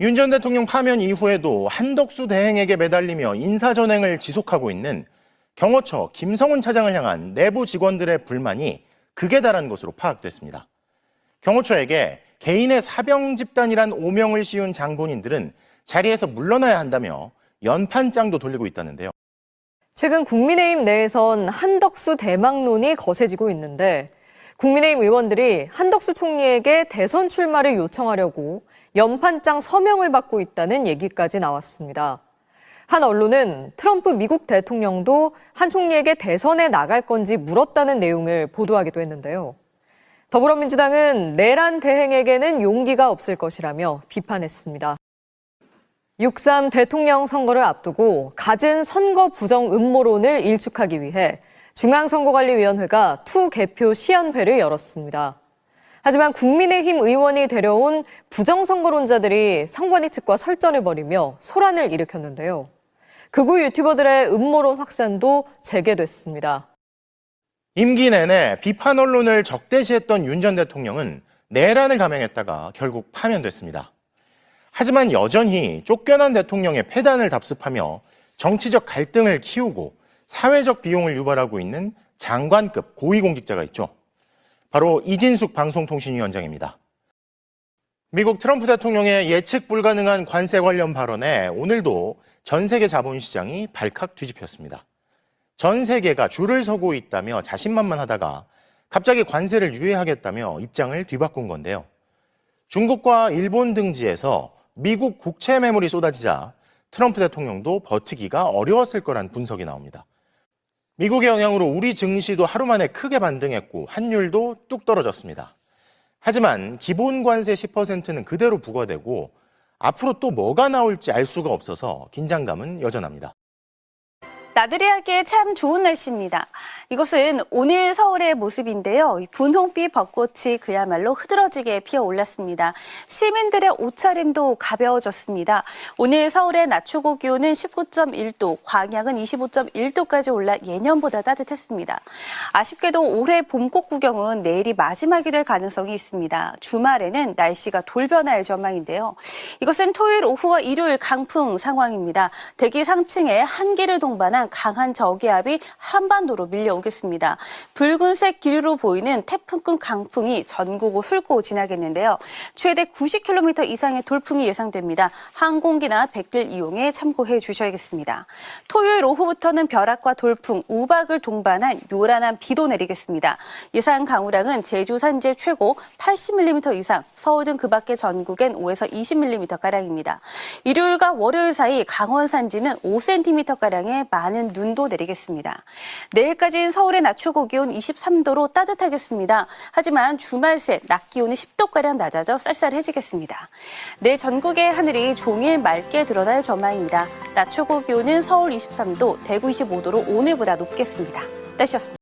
윤 전 대통령 파면 이후에도 한덕수 대행에게 매달리며 인사전행을 지속하고 있는 경호처 김성훈 차장을 향한 내부 직원들의 불만이 극에 달한 것으로 파악됐습니다. 경호처에게 개인의 사병 집단이란 오명을 씌운 장본인들은 자리에서 물러나야 한다며 연판장도 돌리고 있다는데요. 최근 국민의힘 내에선 한덕수 대망론이 거세지고 있는데 국민의힘 의원들이 한덕수 총리에게 대선 출마를 요청하려고 연판장 서명을 받고 있다는 얘기까지 나왔습니다. 한 언론은 트럼프 미국 대통령도 한 총리에게 대선에 나갈 건지 물었다는 내용을 보도하기도 했는데요. 더불어민주당은 내란 대행에게는 용기가 없을 것이라며 비판했습니다. 6.3 대통령 선거를 앞두고 갖은 선거 부정 음모론을 일축하기 위해 중앙선거관리위원회가 투 개표 시연회를 열었습니다. 하지만 국민의힘 의원이 데려온 부정선거론자들이 선관위 측과 설전을 벌이며 소란을 일으켰는데요. 극우 유튜버들의 음모론 확산도 재개됐습니다. 임기 내내 비판 언론을 적대시했던 윤 전 대통령은 내란을 감행했다가 결국 파면됐습니다. 하지만 여전히 쫓겨난 대통령의 패단을 답습하며 정치적 갈등을 키우고 사회적 비용을 유발하고 있는 장관급 고위공직자가 있죠. 바로 이진숙 방송통신위원장입니다. 미국 트럼프 대통령의 예측 불가능한 관세 관련 발언에 오늘도 전 세계 자본시장이 발칵 뒤집혔습니다. 전 세계가 줄을 서고 있다며 자신만만하다가 갑자기 관세를 유예하겠다며 입장을 뒤바꾼 건데요. 중국과 일본 등지에서 미국 국채 매물이 쏟아지자 트럼프 대통령도 버티기가 어려웠을 거란 분석이 나옵니다. 미국의 영향으로 우리 증시도 하루 만에 크게 반등했고 환율도 뚝 떨어졌습니다. 하지만 기본 관세 10%는 그대로 부과되고 앞으로 또 뭐가 나올지 알 수가 없어서 긴장감은 여전합니다. 나들이 하기에 참 좋은 날씨입니다. 이것은 오늘 서울의 모습인데요. 이 분홍빛 벚꽃이 그야말로 흐드러지게 피어 올랐습니다. 시민들의 옷차림도 가벼워졌습니다. 오늘 서울의 낮 최고 기온은 19.1도, 광양은 25.1도까지 올라 예년보다 따뜻했습니다. 아쉽게도 올해 봄꽃 구경은 내일이 마지막이 될 가능성이 있습니다. 주말에는 날씨가 돌변할 전망인데요. 이것은 토요일 오후와 일요일 강풍 상황입니다. 대기 상층에 한기를 동반한 강한 저기압이 한반도로 밀려오겠습니다. 붉은색 길이로 보이는 태풍급 강풍이 전국을 훑고 지나겠는데요. 최대 90km 이상의 돌풍이 예상됩니다. 항공기나 백길 이용에 참고해 주셔야겠습니다. 토요일 오후부터는 벼락과 돌풍, 우박을 동반한 요란한 비도 내리겠습니다. 예상 강우량은 제주 산지 최고 80mm 이상, 서울 등 그 밖의 전국엔 5에서 20mm 가량입니다. 일요일과 월요일 사이 강원 산지는 5cm 가량의 많은 눈도 내리겠습니다. 내일까지는 서울의 낮 최고 기온 23도로 따뜻하겠습니다. 하지만 주말 새 낮 기온이 10도가량 낮아져 쌀쌀해지겠습니다. 내일 전국의 하늘이 종일 맑게 드러날 전망입니다. 낮 최고 기온은 서울 23도, 대구 25도로 오늘보다 높겠습니다. 날씨였습니다.